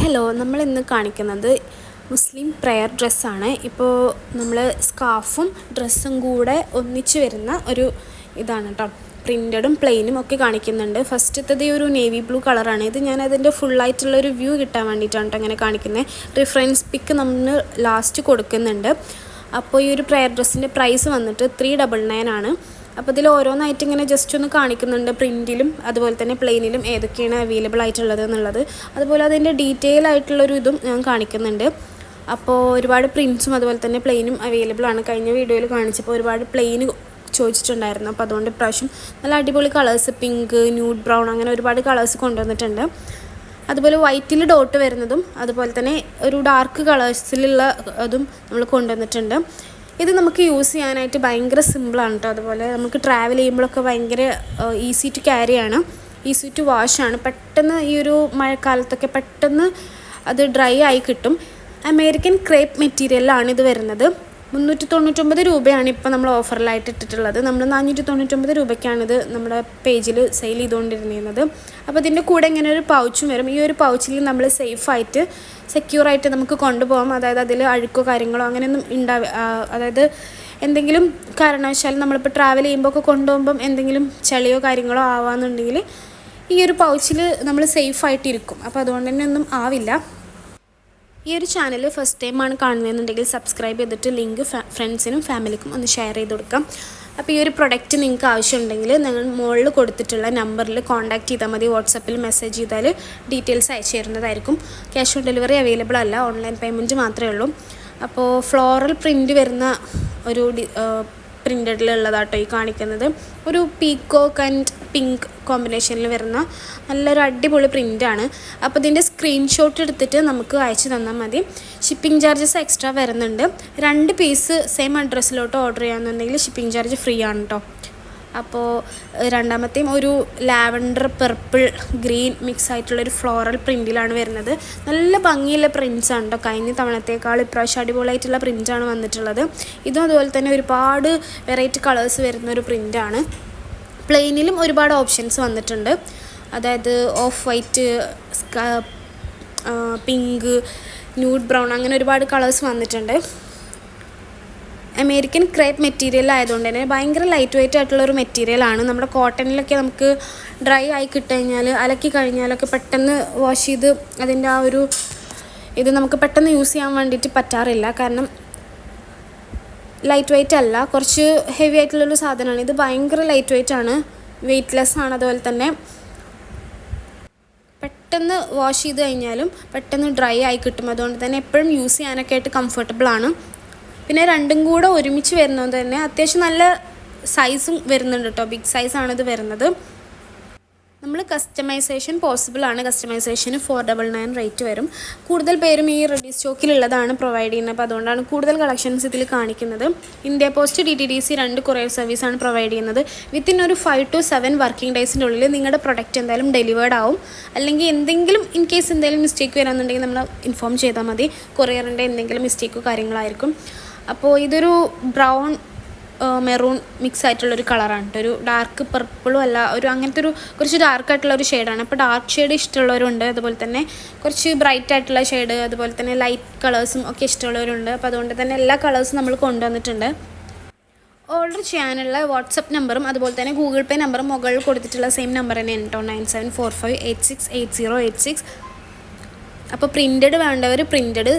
Hello നമ്മൾ ഇന്ന് കാണിക്കുന്നത് മുസ്ലിം പ്രെയർ ഡ്രസ്സാണ് ഇപ്പോൾ നമ്മൾ സ്കാർഫും ഡ്രസ്സും കൂടെ ഒന്നിച്ച് വരുന്ന ഒരു ഇതാണ് കേട്ടോ പ്രിന്റഡും പ്ലെയിനും ഒക്കെ കാണിക്കുന്നുണ്ട്. ഫസ്റ്റത്തത് ഒരു നേവി ബ്ലൂ കളറാണ് ഇത് ഞാൻ അതിന്റെ ഫുള്ളായിട്ടുള്ള ഒരു വ്യൂ കിട്ടാൻ വേണ്ടിയിട്ടാണ് കേട്ടോ അങ്ങനെ കാണിക്കുന്നത് റിഫറൻസ് പിക്ക് നമ്മൾ ലാസ്റ്റ് കൊടുക്കുന്നുണ്ട്. അപ്പോൾ ഈ ഒരു പ്രെയർ ഡ്രസ്സിന്റെ പ്രൈസ് വന്നിട്ട് ത്രീ ഡബിൾ നയൻ ആണ്. അപ്പോൾ ഇതിൽ ഓരോന്നായിട്ട് ഇങ്ങനെ ജസ്റ്റ് ഒന്ന് കാണിക്കുന്നുണ്ട് പ്രിന്റിലും അതുപോലെ തന്നെ പ്ലെയിനിലും ഏതൊക്കെയാണ് അവൈലബിൾ ആയിട്ടുള്ളത് എന്നുള്ളത്. അതുപോലെ അതിന്റെ ഡീറ്റെയിൽ ആയിട്ടുള്ളൊരു ഇതും ഞാൻ കാണിക്കുന്നുണ്ട്. അപ്പോൾ ഒരുപാട് പ്രിൻസും അതുപോലെ തന്നെ പ്ലെയിനും അവൈലബിൾ ആണ്. കഴിഞ്ഞ വീഡിയോയിൽ കാണിച്ചപ്പോൾ ഒരുപാട് പ്ലെയിൻ ചോദിച്ചിട്ടുണ്ടായിരുന്നു. അപ്പോൾ അതുകൊണ്ട് ഇപ്രാവശ്യം നല്ല അടിപൊളി കളേഴ്സ് പിങ്ക് ന്യൂഡ് ബ്രൗൺ അങ്ങനെ ഒരുപാട് കളേഴ്സ് കൊണ്ടുവന്നിട്ടുണ്ട്. അതുപോലെ വൈറ്റിൽ ഡോട്ട് വരുന്നതും അതുപോലെ തന്നെ ഒരു ഡാർക്ക് കളേഴ്സിലുള്ള അതും നമ്മൾ കൊണ്ടുവന്നിട്ടുണ്ട്. ഇത് നമുക്ക് യൂസ് ചെയ്യാനായിട്ട് ഭയങ്കര സിമ്പിളാണ് കേട്ടോ അതുപോലെ നമുക്ക് ട്രാവൽ ചെയ്യുമ്പോഴൊക്കെ ഭയങ്കര ഈസി ടു ക്യാരി ആണ്. ഈസി ടു വാഷ് ആണ്. പെട്ടെന്ന് ഈ ഒരു മഴക്കാലത്തൊക്കെ പെട്ടെന്ന് അത് ഡ്രൈ ആയി കിട്ടും. അമേരിക്കൻ ക്രേപ്പ് മെറ്റീരിയലാണ് ഇത് വരുന്നത്. മുന്നൂറ്റി തൊണ്ണൂറ്റൊമ്പത് രൂപയാണ് ഇപ്പോൾ നമ്മൾ ഓഫറിലായിട്ട് ഇട്ടിട്ടുള്ളത്. നമ്മൾ നാനൂറ്റി തൊണ്ണൂറ്റൊമ്പത് രൂപയ്ക്കാണ് ഇത് നമ്മുടെ പേജിൽ സെയിൽ ചെയ്തുകൊണ്ടിരുന്നത്. അപ്പോൾ ഇതിന്റെ കൂടെ ഇങ്ങനെ ഒരു പൗച്ചും വരും. ഈ ഒരു പൗച്ചിൽ നമ്മൾ സേഫായിട്ട് സെക്യൂറായിട്ട് നമുക്ക് കൊണ്ടുപോകാം. അതായത് അതിൽ അഴുക്കോ കാര്യങ്ങളോ അങ്ങനെയൊന്നും ഉണ്ടാവ അതായത് എന്തെങ്കിലും കാരണവശാൽ നമ്മളിപ്പോൾ ട്രാവൽ ചെയ്യുമ്പോൾ ഒക്കെ കൊണ്ടുപോകുമ്പം എന്തെങ്കിലും ചളിയോ കാര്യങ്ങളോ ആവാന്നുണ്ടെങ്കിൽ ഈ ഒരു പൗച്ചിൽ നമ്മൾ സേഫായിട്ടിരിക്കും അപ്പോൾ അതുകൊണ്ട് തന്നെ ഒന്നും ആവില്ല. ഈ ഒരു ചാനൽ ഫസ്റ്റ് ടൈം ആണ് കാണുന്നതെന്നുണ്ടെങ്കിൽ സബ്സ്ക്രൈബ് ചെയ്തിട്ട് ലിങ്ക് ഫ്രണ്ട്സിനും ഫാമിലിക്കും ഒന്ന് ഷെയർ ചെയ്ത് കൊടുക്കാം. അപ്പോൾ ഈ ഒരു പ്രൊഡക്റ്റ് നിങ്ങൾക്ക് ആവശ്യമുണ്ടെങ്കിൽ നിങ്ങൾ മുകളിൽ കൊടുത്തിട്ടുള്ള നമ്പറിൽ കോൺടാക്റ്റ് ചെയ്താൽ മതി. വാട്സപ്പിൽ മെസ്സേജ് ചെയ്താൽ ഡീറ്റെയിൽസ് അയച്ചു തരുന്നതായിരിക്കും. ക്യാഷ് ഓൺ ഡെലിവറി അവൈലബിൾ അല്ല. ഓൺലൈൻ പേയ്മെന്റ് മാത്രമേ ഉള്ളൂ. അപ്പോൾ ഫ്ലോറൽ പ്രിന്റ് വരുന്ന ഒരു പ്രിന്റഡിലുള്ളതാട്ടോ ഈ കാണിക്കുന്നത്. ഒരു പീക്കോക്ക് ആൻഡ് പിങ്ക് കോമ്പിനേഷനിൽ വരുന്ന നല്ലൊരു അടിപൊളി പ്രിന്റാണ് അപ്പോൾ ഇതിന്റെ സ്ക്രീൻഷോട്ട് എടുത്തിട്ട് നമുക്ക് അയച്ചു തന്നാൽ മതി. ഷിപ്പിംഗ് ചാർജസ് എക്സ്ട്രാ വരുന്നുണ്ട്. രണ്ട് പീസ് സെയിം അഡ്രസ്സിലോട്ട് ഓർഡർ ചെയ്യാമെന്നുണ്ടെങ്കിൽ ഷിപ്പിംഗ് ചാർജ് ഫ്രീ ആണ് കേട്ടോ അപ്പോൾ രണ്ടാമത്തെയും ഒരു ലാവൻഡർ പെർപ്പിൾ ഗ്രീൻ മിക്സ് ആയിട്ടുള്ളൊരു ഫ്ലോറൽ പ്രിന്റിലാണ് വരുന്നത്. നല്ല ഭംഗിയുള്ള പ്രിന്റ്സ് ആണ് കേട്ടോ കഴിഞ്ഞ തവണത്തേക്കാൾ ഇപ്രാവശ്യം അടിപൊളിയായിട്ടുള്ള പ്രിന്റാണ് വന്നിട്ടുള്ളത്. ഇതും അതുപോലെ തന്നെ ഒരുപാട് വെറൈറ്റി കളേഴ്സ് വരുന്ന ഒരു പ്രിന്റാണ് പ്ലെയിനിലും ഒരുപാട് ഓപ്ഷൻസ് വന്നിട്ടുണ്ട്. അതായത് off white pink nude brown അങ്ങനെ ഒരുപാട് കളേഴ്സ് വന്നിട്ടുണ്ട്. അമേരിക്കൻ ക്രേപ്പ് മെറ്റീരിയൽ ആയതുകൊണ്ട് തന്നെ ഭയങ്കര ലൈറ്റ് വെയിറ്റ് ആയിട്ടുള്ള ഒരു മെറ്റീരിയലാണ് നമ്മുടെ കോട്ടണിലൊക്കെ നമുക്ക് ഡ്രൈ ആയി കിട്ടുകഴിഞ്ഞാൽ അലക്കി കഴിഞ്ഞാലൊക്കെ പെട്ടെന്ന് വാഷ് ചെയ്ത് അതിന്റെ ആ ഒരു ഇത് നമുക്ക് പെട്ടെന്ന് യൂസ് ചെയ്യാൻ വേണ്ടിയിട്ട് പറ്റാറില്ല. കാരണം ലൈറ്റ് വെയിറ്റ് അല്ല കുറച്ച് ഹെവി ആയിട്ടുള്ളൊരു സാധനമാണ്. ഇത് ഭയങ്കര ലൈറ്റ് വെയിറ്റ് ആണ്. വെയ്റ്റ്ലെസ് ആണ് അതുപോലെ തന്നെ. പെട്ടെന്ന് വാഷ് ചെയ്ത് കഴിഞ്ഞാലും പെട്ടെന്ന് ഡ്രൈ ആയി കിട്ടും. അതുകൊണ്ട് തന്നെ എപ്പോഴും യൂസ് ചെയ്യാനൊക്കെ ആയിട്ട് കംഫർട്ടബിൾ ആണ്. പിന്നെ രണ്ടും കൂടെ ഒരുമിച്ച് വരുന്നത് തന്നെ അത്യാവശ്യം നല്ല സൈസും വരുന്നുണ്ട് കേട്ടോ. ബിഗ് സൈസാണ് ഇത് വരുന്നത്. നമ്മൾ കസ്റ്റമൈസേഷൻ പോസിബിൾ ആണ്. കസ്റ്റമൈസേഷന് ഫോർ ഡബിൾ നയൻ റേറ്റ് വരും. കൂടുതൽ പേരും ഈ റെഡി സ്റ്റോക്കിലുള്ളതാണ് പ്രൊവൈഡ് ചെയ്യുന്നത്. അപ്പോൾ അതുകൊണ്ടാണ് കൂടുതൽ കളക്ഷൻസ് ഇതിൽ കാണിക്കുന്നത്. India post D T D C രണ്ട് കൊറിയർ സർവീസാണ് പ്രൊവൈഡ് ചെയ്യുന്നത്. വിത്തിൻ ഒരു ഫൈവ് ടു സെവൻ വർക്കിംഗ് ഡേയ്സിന്റെ ഉള്ളിൽ നിങ്ങളുടെ പ്രൊഡക്റ്റ് എന്തായാലും ഡെലിവേർഡ് ആവും. അല്ലെങ്കിൽ എന്തെങ്കിലും ഇൻ കേസ് എന്തെങ്കിലും മിസ്റ്റേക്ക് വരാമെന്നുണ്ടെങ്കിൽ നമ്മൾ ഇൻഫോം ചെയ്താൽ മതി. കൊറിയറിന്റെ എന്തെങ്കിലും മിസ്റ്റേക്കോ കാര്യങ്ങളായിരിക്കും. അപ്പോൾ ഇതൊരു ബ്രൗൺ മെറൂൺ മിക്സ് ആയിട്ടുള്ളൊരു കളറാണ് കേട്ടോ ഒരു ഡാർക്ക് പർപ്പിളും അല്ല ഒരു അങ്ങനത്തെ ഒരു കുറച്ച് ഡാർക്ക് ആയിട്ടുള്ള ഒരു ഷെയ്ഡാണ് അപ്പോൾ ഡാർക്ക് ഷെയ്ഡ് ഇഷ്ടമുള്ളവരുണ്ട് അതുപോലെ തന്നെ കുറച്ച് ബ്രൈറ്റ് ആയിട്ടുള്ള ഷെയ്ഡ് അതുപോലെ തന്നെ ലൈറ്റ് കളേഴ്സും ഒക്കെ ഇഷ്ടമുള്ളവരുണ്ട്. അപ്പോൾ അതുകൊണ്ട് തന്നെ എല്ലാ കളേഴ്സും നമ്മൾ കൊണ്ടുവന്നിട്ടുണ്ട്. ഓർഡർ ചെയ്യാനുള്ള വാട്സപ്പ് നമ്പറും അതുപോലെ തന്നെ ഗൂഗിൾ പേ നമ്പറും മുകളിൽ കൊടുത്തിട്ടുള്ള സെയിം നമ്പർ തന്നെയാണ് കേട്ടോ nine seven four five eight six eight zero eight six. അപ്പോൾ പ്രിന്റഡ് വേണ്ടവർ പ്രിന്റഡ്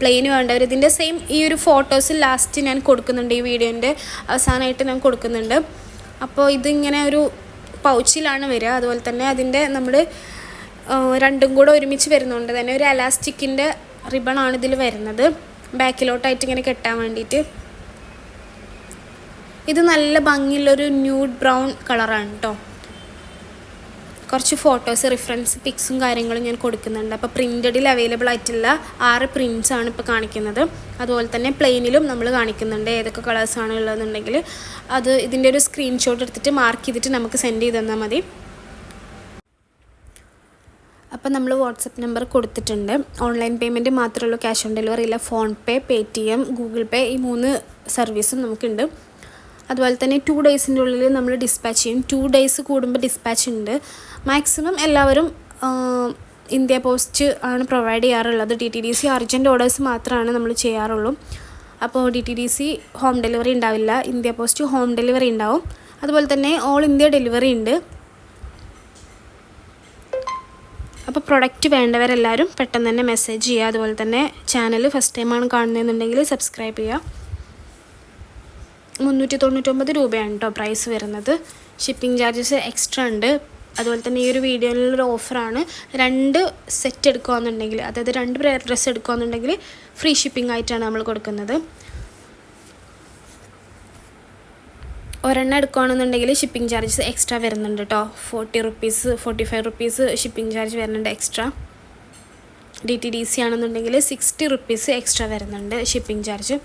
പ്ലെയിൻ വേണ്ടവർ ഇതിന്റെ സെയിം ഈ ഒരു ഫോട്ടോസ് ലാസ്റ്റ് ഞാൻ കൊടുക്കുന്നുണ്ട്. ഈ വീഡിയോന്റെ അവസാനമായിട്ട് ഞാൻ കൊടുക്കുന്നുണ്ട്. അപ്പോൾ ഇതിങ്ങനെ ഒരു പൗച്ചിലാണ് വരിക. അതുപോലെ തന്നെ അതിന്റെ നമ്മൾ രണ്ടും കൂടെ ഒരുമിച്ച് വരുന്നുണ്ട് തന്നെ ഒരു അലാസ്റ്റിക്കിന്റെ ആണ് ഇതിൽ വരുന്നത്. ബാക്കിലോട്ടായിട്ട് ഇങ്ങനെ കെട്ടാൻ വേണ്ടിയിട്ട്. ഇത് നല്ല ഭംഗിയുള്ളൊരു ന്യൂഡ് ബ്രൗൺ കളറാണ് കേട്ടോ കുറച്ച് ഫോട്ടോസ് റിഫറൻസ് പിക്സും കാര്യങ്ങളും ഞാൻ കൊടുക്കുന്നുണ്ട്. അപ്പോൾ പ്രിന്റഡിൽ അവൈലബിൾ ആയിട്ടുള്ള ആറ് പ്രിന്റ്സ് ആണ് ഇപ്പോൾ കാണിക്കുന്നത്. അതുപോലെ തന്നെ പ്ലെയിനിലും നമ്മൾ കാണിക്കുന്നുണ്ട് ഏതൊക്കെ കളേഴ്സാണ് ഉള്ളതെന്നുണ്ടെങ്കിൽ അത് ഇതിന്റെ ഒരു സ്ക്രീൻഷോട്ട് എടുത്തിട്ട് മാർക്ക് ചെയ്തിട്ട് നമുക്ക് സെൻഡ് ചെയ്ത് തന്നാൽ മതി. അപ്പോൾ നമ്മൾ വാട്സപ്പ് നമ്പർ കൊടുത്തിട്ടുണ്ട്. ഓൺലൈൻ പേയ്മെന്റ് മാത്രമേ ഉള്ളൂ ക്യാഷ് ഓൺ ഡെലിവറി ഇല്ല PhonePe Paytm Google Pay ഈ മൂന്ന് സർവീസും നമുക്കുണ്ട്. അതുപോലെ തന്നെ ടു ഡേയ്സിന്റെ ഉള്ളിൽ നമ്മൾ ഡിസ്പാച്ച് ചെയ്യും. ടു ഡേയ്സ് കൂടുമ്പോൾ ഡിസ്പാച്ച് ഉണ്ട് മാക്സിമം എല്ലാവരും ഇന്ത്യ പോസ്റ്റ് ആണ് പ്രൊവൈഡ് ചെയ്യാറുള്ളത്. D T D C urgent orders മാത്രമാണ് നമ്മൾ ചെയ്യാറുള്ളൂ. അപ്പോൾ D T D C home delivery ഉണ്ടാവില്ല ഇന്ത്യ പോസ്റ്റ് ഹോം ഡെലിവറി ഉണ്ടാവും അതുപോലെ തന്നെ ഓൾ ഇന്ത്യ ഡെലിവറി ഉണ്ട് അപ്പോൾ പ്രൊഡക്റ്റ് വേണ്ടവരെല്ലാവരും പെട്ടെന്ന് തന്നെ മെസ്സേജ് ചെയ്യുക അതുപോലെ തന്നെ ചാനൽ ഫസ്റ്റ് ടൈമാണ് കാണുന്നതെന്നുണ്ടെങ്കിൽ സബ്സ്ക്രൈബ് ചെയ്യുക മുന്നൂറ്റി തൊണ്ണൂറ്റൊമ്പത് രൂപയാണ് കേട്ടോ പ്രൈസ് വരുന്നത്. ഷിപ്പിംഗ് ചാർജസ് എക്സ്ട്രാ ഉണ്ട്. അതുപോലെ തന്നെ ഈ ഒരു വീഡിയോയിലുള്ളൊരു ഓഫറാണ് രണ്ട് സെറ്റ് എടുക്കുകയെന്നുണ്ടെങ്കിൽ അതായത് രണ്ട് ഡ്രസ്സ് എടുക്കുകയെന്നുണ്ടെങ്കിൽ ഫ്രീ ഷിപ്പിംഗ് ആയിട്ടാണ് നമ്മൾ കൊടുക്കുന്നത്. ഒരെണ്ണം എടുക്കുകയാണെന്നുണ്ടെങ്കിൽ ഷിപ്പിംഗ് ചാർജസ് എക്സ്ട്രാ വരുന്നുണ്ട് കേട്ടോ forty rupees forty five rupees shipping charge വരുന്നുണ്ട് extra D T D C ആണെന്നുണ്ടെങ്കിൽ സിക്സ്റ്റി റുപ്പീസ് എക്സ്ട്രാ വരുന്നുണ്ട് ഷിപ്പിംഗ് ചാർജ്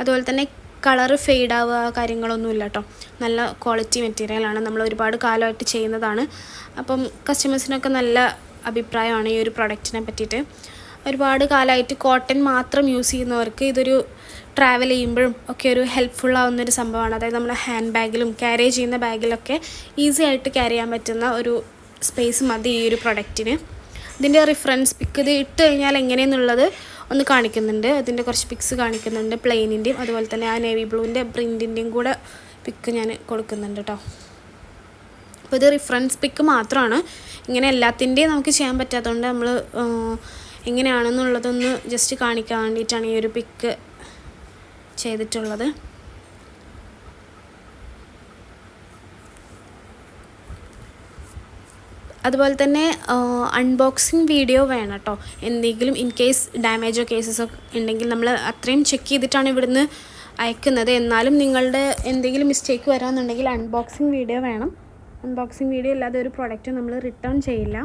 അതുപോലെ തന്നെ കളർ ഫെയ്ഡ് ആവുക കാര്യങ്ങളൊന്നുമില്ല കേട്ടോ നല്ല ക്വാളിറ്റി മെറ്റീരിയലാണ് നമ്മൾ ഒരുപാട് കാലമായിട്ട് ചെയ്യുന്നതാണ്. അപ്പം കസ്റ്റമേഴ്സിനൊക്കെ നല്ല അഭിപ്രായമാണ് ഈ ഒരു പ്രൊഡക്റ്റിനെ പറ്റിയിട്ട്. ഒരുപാട് കാലമായിട്ട് കോട്ടൺ മാത്രം യൂസ് ചെയ്യുന്നവർക്ക് ഇതൊരു ട്രാവൽ ചെയ്യുമ്പോഴും ഒക്കെ ഒരു ഹെൽപ്ഫുൾ ആവുന്ന ഒരു സംഭവമാണ്. അതായത് നമ്മുടെ ഹാൻഡ് ബാഗിലും ക്യാരി ചെയ്യുന്ന ബാഗിലൊക്കെ ഈസി ആയിട്ട് ക്യാരി ചെയ്യാൻ പറ്റുന്ന ഒരു സ്പേസ് മതി ഈ ഒരു പ്രൊഡക്റ്റിന് ഇതിന്റെ റിഫറൻസ് പിക്ക് ഇത് ഇട്ട് കഴിഞ്ഞാൽ എങ്ങനെയെന്നുള്ളത് ഒന്ന് കാണിക്കുന്നുണ്ട്. അതിന്റെ കുറച്ച് പിക്സ് കാണിക്കുന്നുണ്ട്. പ്ലെയിനിന്റെയും അതുപോലെ തന്നെ ആ നേവി ബ്ലൂവിന്റെ പ്രിന്റിന്റെയും കൂടെ പിക്ക് ഞാൻ കൊടുക്കുന്നുണ്ട് കേട്ടോ അപ്പോൾ ഇത് റിഫറൻസ് പിക്ക് മാത്രമാണ്. ഇങ്ങനെ എല്ലാത്തിന്റെയും നമുക്ക് ചെയ്യാൻ പറ്റാത്തതുകൊണ്ട് നമ്മൾ എങ്ങനെയാണെന്നുള്ളതൊന്ന് ജസ്റ്റ് കാണിക്കാൻ വേണ്ടിയിട്ടാണ് ഈ ഒരു പിക്ക് ചെയ്തിട്ടുള്ളത്. അതുപോലെ തന്നെ അൺബോക്സിങ് വീഡിയോ വേണം കേട്ടോ എന്തെങ്കിലും ഇൻ കേസ് ഡാമേജോ കേസസോ ഉണ്ടെങ്കിൽ നമ്മൾ അത്രയും ചെക്ക് ചെയ്തിട്ടാണ് ഇവിടുന്ന് അയക്കുന്നത്. എന്നാലും നിങ്ങളുടെ എന്തെങ്കിലും മിസ്റ്റേക്ക് വരാമെന്നുണ്ടെങ്കിൽ അൺബോക്സിങ് വീഡിയോ വേണം. അൺബോക്സിങ് വീഡിയോ ഇല്ലാതെ ഒരു പ്രോഡക്റ്റ് നമ്മൾ റിട്ടേൺ ചെയ്യില്ല.